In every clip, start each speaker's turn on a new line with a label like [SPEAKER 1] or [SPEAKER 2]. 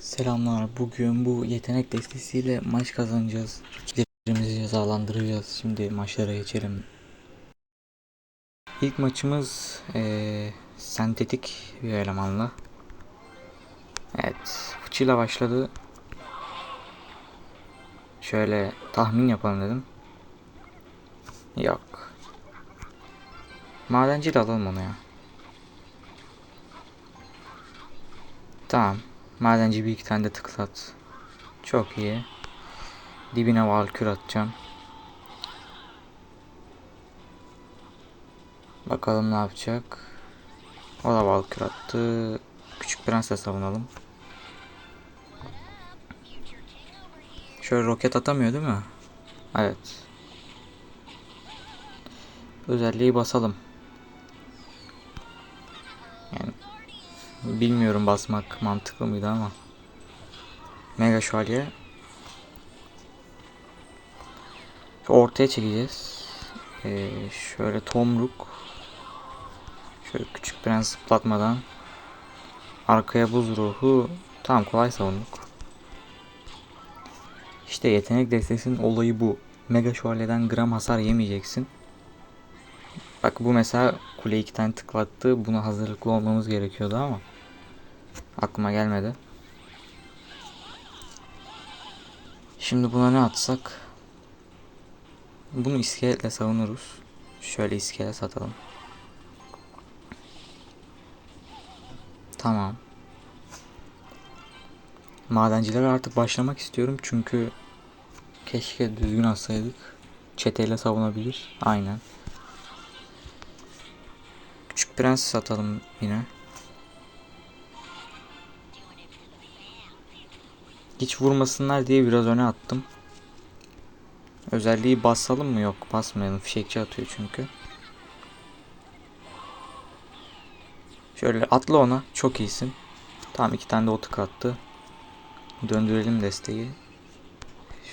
[SPEAKER 1] Selamlar. Bugün bu yetenek destesiyle maç kazanacağız. Rakiplerimizi cezalandıracağız. Şimdi maçlara geçelim. İlk maçımız eee, sentetik bir elemanla. Evet. Fıçıyla başladı. Şöyle tahmin yapalım dedim. Yok. Madenci de alalım onu ya. Tamam. Madenci bir iki tane de tıklat. Çok iyi. Dibine valkür atacağım. Bakalım ne yapacak. O da valkür attı. Küçük prensle savunalım. Şöyle roket atamıyor değil mi? Evet. Özelliği basalım. Bilmiyorum basmak mantıklı mıydı ama. Mega şövalye. Ortaya çekeceğiz. Ee, şöyle tomruk. Şöyle küçük prens zıplatmadan. Arkaya buz ruhu. Tamam kolay savunduk. İşte yetenek destesinin olayı bu. Mega şövalyeden gram hasar yemeyeceksin. Bak bu mesela kule iki tane tıklattı. Buna hazırlıklı olmamız gerekiyordu ama. Aklıma gelmedi. Şimdi buna ne atsak? Bunu iskeletle savunuruz. Şöyle iskelet satalım. Tamam. Madencilere artık başlamak istiyorum çünkü keşke düzgün atsaydık. Çeteyle savunabilir. Aynen. Küçük prens satalım yine. Hiç vurmasınlar diye biraz öne attım. Özelliği basalım mı? Yok basmayalım. Fişekçi atıyor çünkü. Şöyle atla ona. Çok iyisin. Tamam iki tane de otuk attı. Döndürelim desteği.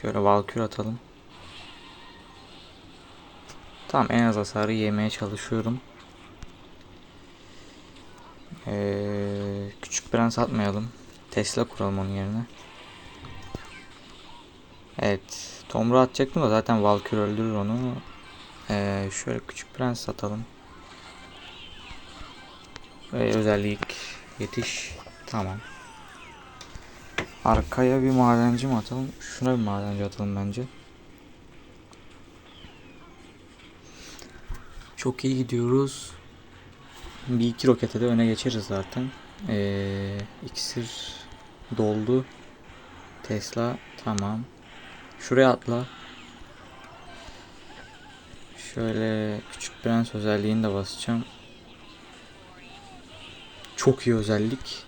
[SPEAKER 1] Şöyle valkür atalım. Tamam en az hasarı yemeye çalışıyorum. Ee, küçük prens atmayalım. Tesla kuralım onun yerine. Evet. Tomru atacaktım da zaten Valkyrie öldürür onu. Ee, şöyle küçük prens satalım. Ve özellik yetiş. Tamam. Arkaya bir madenci mi atalım? Şuna bir madenci atalım bence. Çok iyi gidiyoruz. Bir iki rokete de öne geçeriz zaten. Ee, iksir doldu. Tesla tamam. Şuraya atla. Şöyle küçük prens özelliğini de basacağım. Çok iyi özellik.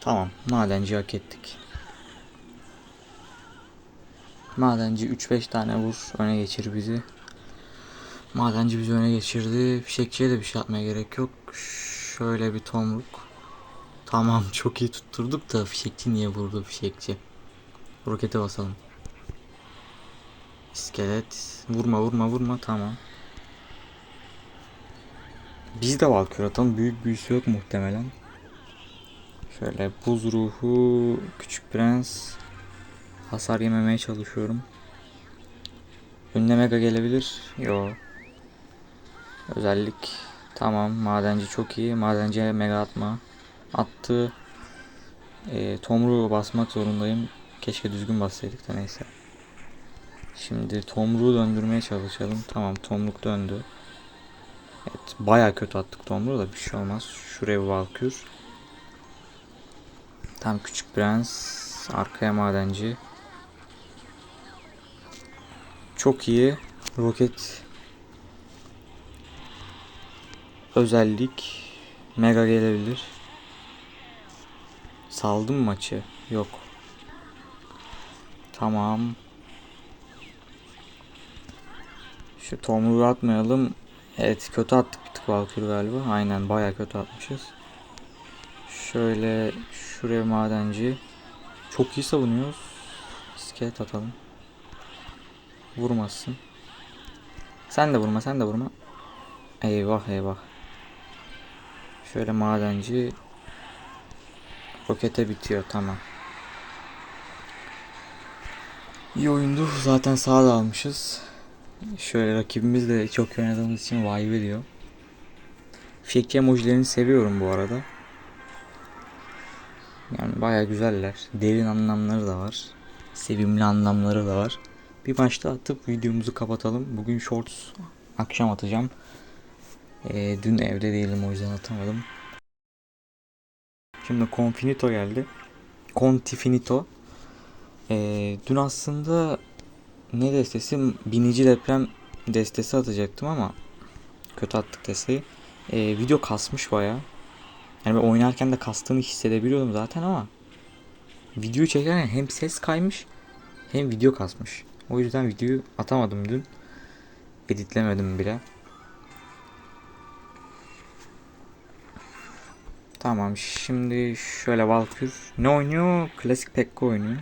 [SPEAKER 1] Tamam. Madenci hak ettik. Madenci 3-5 tane vur. Öne geçir bizi. Madenci bizi öne geçirdi. Fişekçiye de bir şey atmaya gerek yok. Şöyle bir tomruk. Tamam çok iyi tutturduk da fişekçi niye vurdu fişekçi? Rokete basalım. İskelet. Vurma vurma vurma tamam. Biz de Valkyrie atalım. Büyük büyüsü yok muhtemelen. Şöyle buz ruhu, küçük prens. Hasar yememeye çalışıyorum. Önüne mega gelebilir. Yo. Özellik. Tamam. Madenci çok iyi. Madenciye mega atma. Attı. E, tomruğu basmak zorundayım. Keşke düzgün bassaydık da neyse. Şimdi tomruğu döndürmeye çalışalım. Tamam tomruk döndü. Evet baya kötü attık tomruğu da bir şey olmaz. Şuraya bir valkür. Tam küçük prens. Arkaya madenci. Çok iyi. Roket. Özellik. Mega gelebilir. Saldım maçı. Yok. Tamam. Şu tomruğu atmayalım. Evet kötü attık bir tık Valkyrie galiba. Aynen baya kötü atmışız. Şöyle şuraya madenci. Çok iyi savunuyoruz. İskelet atalım. Vurmasın. Sen de vurma sen de vurma. Eyvah eyvah. Şöyle madenci. Rokete bitiyor tamam. İyi oyundu. Zaten sağda almışız. Şöyle rakibimiz de çok oynadığımız için vay veriyor. Fake emojilerini seviyorum bu arada. Yani baya güzeller. Derin anlamları da var. Sevimli anlamları da var. Bir maçta atıp videomuzu kapatalım. Bugün shorts akşam atacağım. Ee, dün evde değilim o yüzden atamadım. Şimdi Confinito geldi. Contifinito. Ee, dün aslında ne destesi? Binici deprem destesi atacaktım ama kötü attık desteği. Ee, video kasmış baya. Yani oynarken de kastığını hissedebiliyordum zaten ama video çekerken hem ses kaymış hem video kasmış. O yüzden videoyu atamadım dün. Editlemedim bile. Tamam şimdi şöyle Valkür ne oynuyor? Klasik Pekka oynuyor.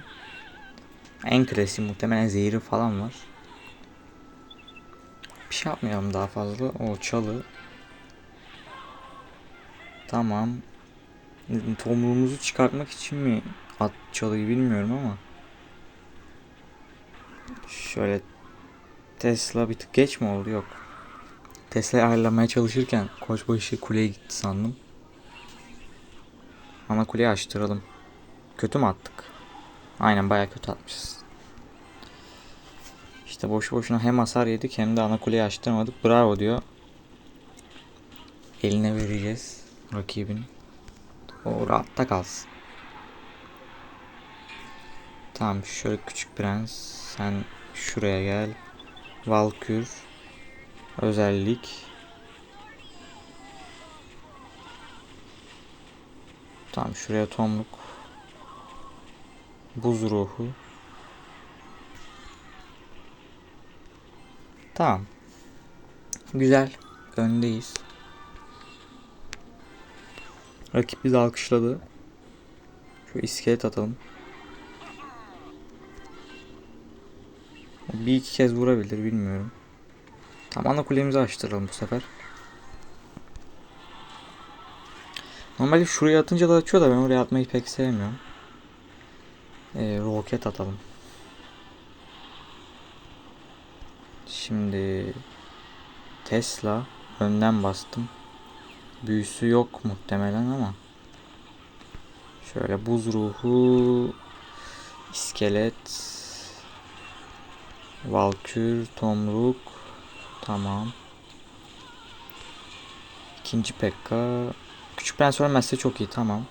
[SPEAKER 1] En klasik muhtemelen zehri falan var. Bir şey yapmayalım daha fazla. O çalı. Tamam. Tomruğumuzu çıkartmak için mi at çalıyı bilmiyorum ama. Şöyle Tesla bir tık geç mi oldu? Yok. Tesla'yı ayarlamaya çalışırken koçbaşı kuleye gitti sandım. Ana kuleyi açtıralım. Kötü mü attık? Aynen baya kötü atmışız. İşte boşu boşuna hem hasar yedik hem de ana kuleyi açtırmadık. Bravo diyor. Eline vereceğiz rakibin. O rahatta kalsın. Tamam şöyle küçük prens. Sen şuraya gel. Valkür. Özellik. Tamam şuraya tomruk. Buz ruhu. Tamam. Güzel. Öndeyiz. Rakip bizi alkışladı. Şu iskelet atalım. Bir iki kez vurabilir bilmiyorum. Tamam ana kulemizi açtıralım bu sefer. Normalde şuraya atınca da açıyor da ben oraya atmayı pek sevmiyorum. Ee, roket atalım. Şimdi Tesla önden bastım. Büyüsü yok muhtemelen ama. Şöyle buz ruhu iskelet Valkür, Tomruk Tamam. İkinci Pekka Küçük Prens ölmezse çok iyi tamam.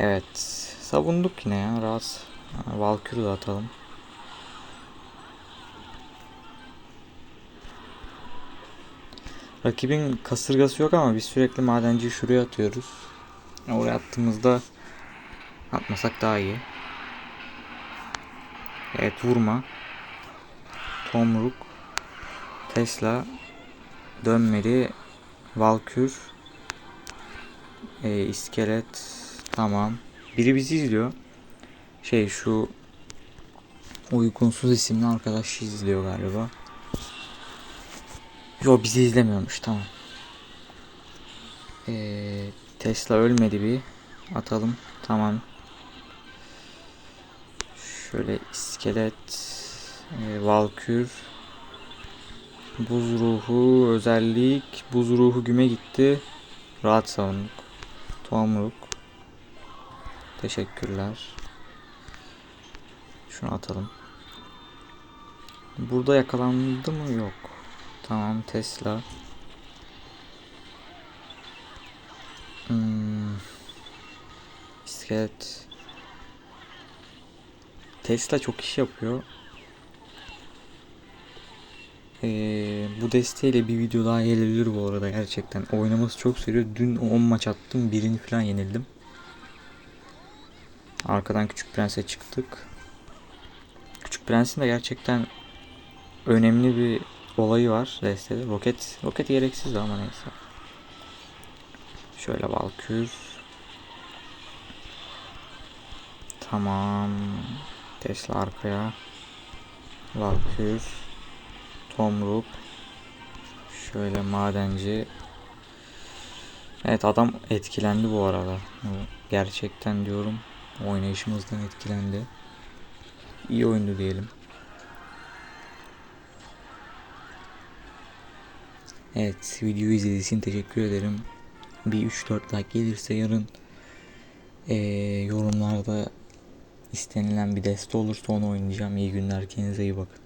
[SPEAKER 1] Evet. Savunduk yine ya rahat. Valkür'ü de atalım. Rakibin kasırgası yok ama biz sürekli madenciyi şuraya atıyoruz. Oraya attığımızda atmasak daha iyi. Evet vurma. Tomruk. Tesla. Dönmeli. Valkür. E, iskelet. Tamam. Biri bizi izliyor. Şey şu uygunsuz isimli arkadaş izliyor galiba. Yo bizi izlemiyormuş tamam. Ee, Tesla ölmedi bir. Atalım. Tamam. Şöyle iskelet. E, Valkür. Buz ruhu özellik. Buz ruhu güme gitti. Rahat savunduk. Tomruk. Teşekkürler. Şunu atalım. Burada yakalandı mı? Yok. Tamam Tesla. Hmm. Bisiklet. Tesla çok iş yapıyor. Ee, bu desteğiyle bir video daha gelebilir bu arada gerçekten. Oynaması çok seriyor. Dün 10 maç attım. Birini falan yenildim. Arkadan Küçük Prens'e çıktık. Küçük Prens'in de gerçekten önemli bir olayı var destede. Roket, roket gereksiz ama neyse. Şöyle Valkür. Tamam. Tesla arkaya. Valkür. Tomruk. Şöyle madenci. Evet adam etkilendi bu arada. Gerçekten diyorum oynayışımızdan etkilendi. İyi oyundu diyelim. Evet videoyu izlediğiniz için teşekkür ederim. Bir 3-4 like gelirse yarın eee, yorumlarda istenilen bir deste olursa onu oynayacağım. İyi günler kendinize iyi bakın.